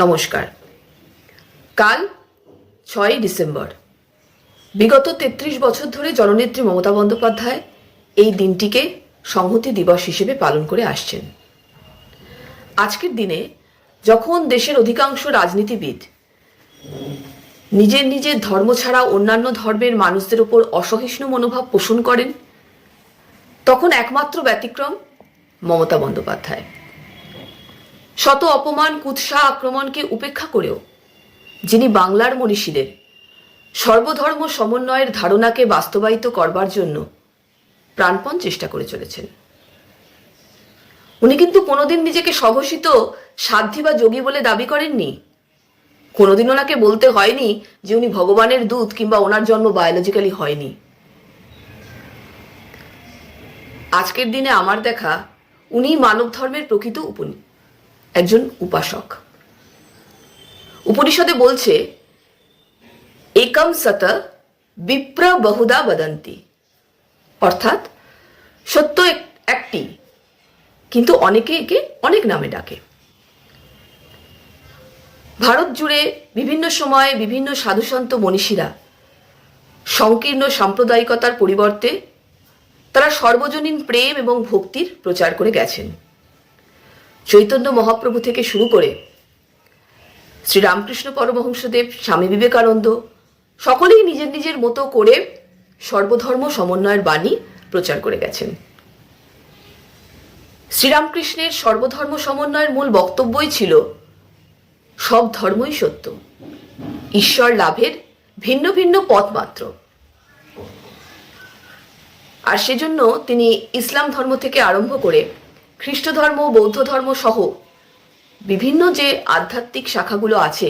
নমস্কার। কাল ছয়ই ডিসেম্বর। বিগত তেত্রিশ বছর ধরে জননেত্রী মমতা বন্দ্যোপাধ্যায় এই দিনটিকে সংহতি দিবস হিসেবে পালন করে আসছেন। আজকের দিনে যখন দেশের অধিকাংশ রাজনীতিবিদ নিজের নিজের ধর্ম ছাড়া অন্যান্য ধর্মের মানুষদের উপর অসহিষ্ণু মনোভাব পোষণ করেন, তখন একমাত্র ব্যতিক্রম মমতা বন্দ্যোপাধ্যায়। শত অপমান, কুৎসা, আক্রমণকে উপেক্ষা করেও যিনি বাংলার মনীষীদের সর্বধর্ম সমন্বয়ের ধারণাকে বাস্তবায়িত করবার জন্য প্রাণপণ চেষ্টা করে চলেছেন। উনি কিন্তু কোনোদিন নিজেকে সঘোষিত সাধ্যী বা যোগী বলে দাবি করেননি। কোনোদিন ওনাকে বলতে হয়নি যে উনি ভগবানের দূত কিংবা ওনার জন্ম বায়োলজিক্যালি হয়নি। আজকের দিনে আমার দেখা উনি মানব ধর্মের প্রকৃত উপনী একজন উপাসক। উপনিষদে বলছে, একম সত বিপ্র বহুদা বদন্তি। অর্থাৎ, সত্য এক- একটি, কিন্তু অনেকে একে অনেক নামে ডাকে। ভারত জুড়ে বিভিন্ন সময়ে বিভিন্ন সাধুসন্ত মনীষীরা সংকীর্ণ সাম্প্রদায়িকতার পরিবর্তে তারা সর্বজনীন প্রেম এবং ভক্তির প্রচার করে গেছেন। চৈতন্য মহাপ্রভু থেকে শুরু করে শ্রীরামকৃষ্ণ পরমহংসদেব, স্বামী বিবেকানন্দ, সকলেই নিজের নিজের মতো করে সর্বধর্ম সমন্বয়ের বাণী প্রচার করে গেছেন। শ্রীরামকৃষ্ণের সর্বধর্ম সমন্বয়ের মূল বক্তব্যই ছিল, সব ধর্মই সত্য। ঈশ্বর লাভের ভিন্ন ভিন্ন পথ মাত্র। আর সেজন্য তিনি ইসলাম ধর্ম থেকে আরম্ভ করে খ্রিস্ট ধর্ম বৌদ্ধ ধর্ম সহ বিভিন্ন যে আধ্যাত্মিক শাখাগুলো আছে,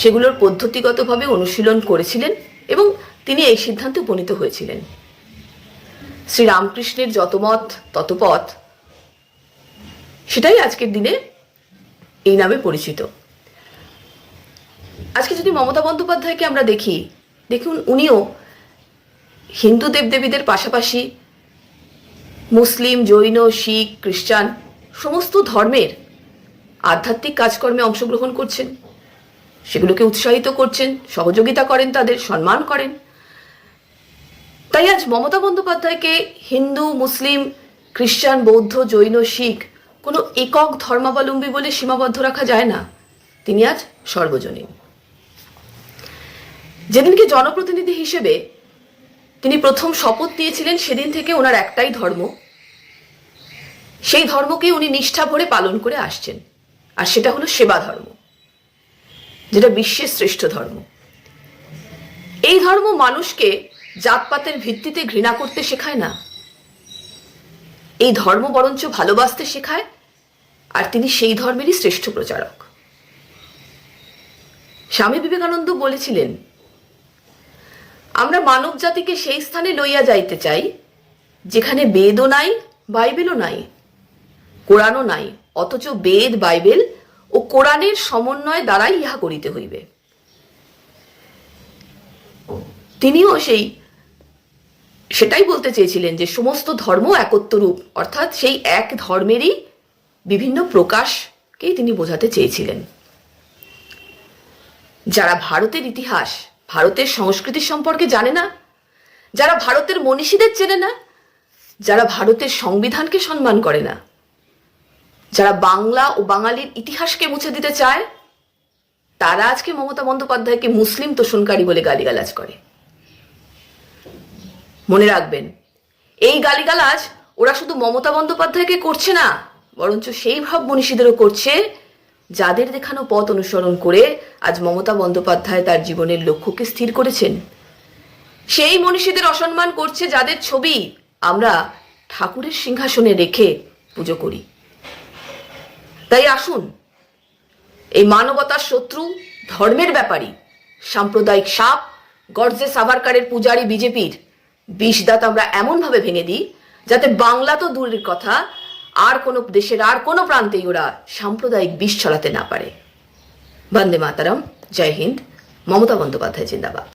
সেগুলোর পদ্ধতিগতভাবে অনুশীলন করেছিলেন এবং তিনি এই সিদ্ধান্তে উপনীত হয়েছিলেন। শ্রীরামকৃষ্ণের যত মত তত পথ সেটাই আজকের দিনে এই নামে পরিচিত। আজকে যদি মমতা বন্দ্যোপাধ্যায়কে আমরা দেখি, দেখুন, উনিও হিন্দু দেবদেবীদের পাশাপাশি মুসলিম, জৈন, শিখ, খ্রিস্টান, সমস্ত ধর্মের আধ্যাত্মিক কাজকর্মে অংশগ্রহণ করছেন। সেগুলোকে উৎসাহিত করছেন, সহযোগিতা করেন তাদের, সম্মান করেন। তাই আজ মমতা বন্দ্যোপাধ্যায়কে হিন্দু, মুসলিম, খ্রিস্টান, বৌদ্ধ, জৈন, শিখ কোনো একক ধর্মাবলম্বী বলে সীমাবদ্ধ রাখা যায় না। তিনি আজ সর্বজনীন যেদিনকে জনপ্রতিনিধি হিসেবে তিনি প্রথম শপথ নিয়েছিলেন সেদিন থেকে ওনার একটাই ধর্ম সেই ধর্মকে উনি নিষ্ঠা ভরে পালন করে আসছেন। আর সেটা হলো সেবা ধর্ম, যেটা বিশ্বের শ্রেষ্ঠ ধর্ম। এই ধর্ম মানুষকে জাতপাতের ভিত্তিতে ঘৃণা করতে শেখায় না। এই ধর্ম বরঞ্চ ভালোবাসতে শেখায়, আর তিনি সেই ধর্মেরই শ্রেষ্ঠ প্রচারক। স্বামী বিবেকানন্দ বলেছিলেন, আমরা মানব জাতিকে সেই স্থানে লইয়া যাইতে চাই, যেখানে বেদও নাই, বাইবেলও নাই কোরআনও নাই, অথচ বেদ, বাইবেল ও কোরআনের সমন্বয় দ্বারাই ইহা করিতে হইবে। তিনিও সেই, সেটাই বলতে চেয়েছিলেন যে সমস্ত ধর্ম একত্ব রূপ অর্থাৎ সেই এক ধর্মেরই বিভিন্ন প্রকাশকেই তিনি বোঝাতে চেয়েছিলেন। যারা ভারতের ইতিহাস, ভারতের সংস্কৃতি সম্পর্কে জানে না, যারা ভারতের মনীষীদের চেনে না, যারা ভারতের সংবিধানকে সম্মান করে না যারা বাংলা ও বাঙালির ইতিহাসকে মুছে দিতে চায়, তারা আজকে মমতা বন্দ্যোপাধ্যায়কে মুসলিম তোষণকারী বলে গালিগালাজ করে। মনে রাখবেন, এই গালিগালাজ ওরা শুধু মমতা বন্দ্যোপাধ্যায়কে করছে না, বরঞ্চ সেই ভাব মনীষীদেরও করছে, যাদের দেখানো পথ অনুসরণ করে আজ মমতা বন্দ্যোপাধ্যায় তার জীবনের লক্ষ্যকে স্থির করেছেন। সেই মনীষীদের অসম্মান করছে যাদের ছবি আমরা ঠাকুরের সিংহাসনে রেখে পুজো করি। তাই আসুন, এই মানবতার শত্রু, ধর্মের ব্যাপারী, সাম্প্রদায়িক সাপ, গর্জে সাভারকারের পূজারী বিজেপির বিষদাঁত আমরা এমনভাবে ভেঙে দিই, যাতে বাংলা তো দূরের কথা, আর কোনো দেশের আর কোনো প্রান্তেই ওরা সাম্প্রদায়িক বিষ ছড়াতে না পারে। বন্দে মাতারাম, জয় হিন্দ, মমতা বন্দ্যোপাধ্যায়, জিন্দাবাদ।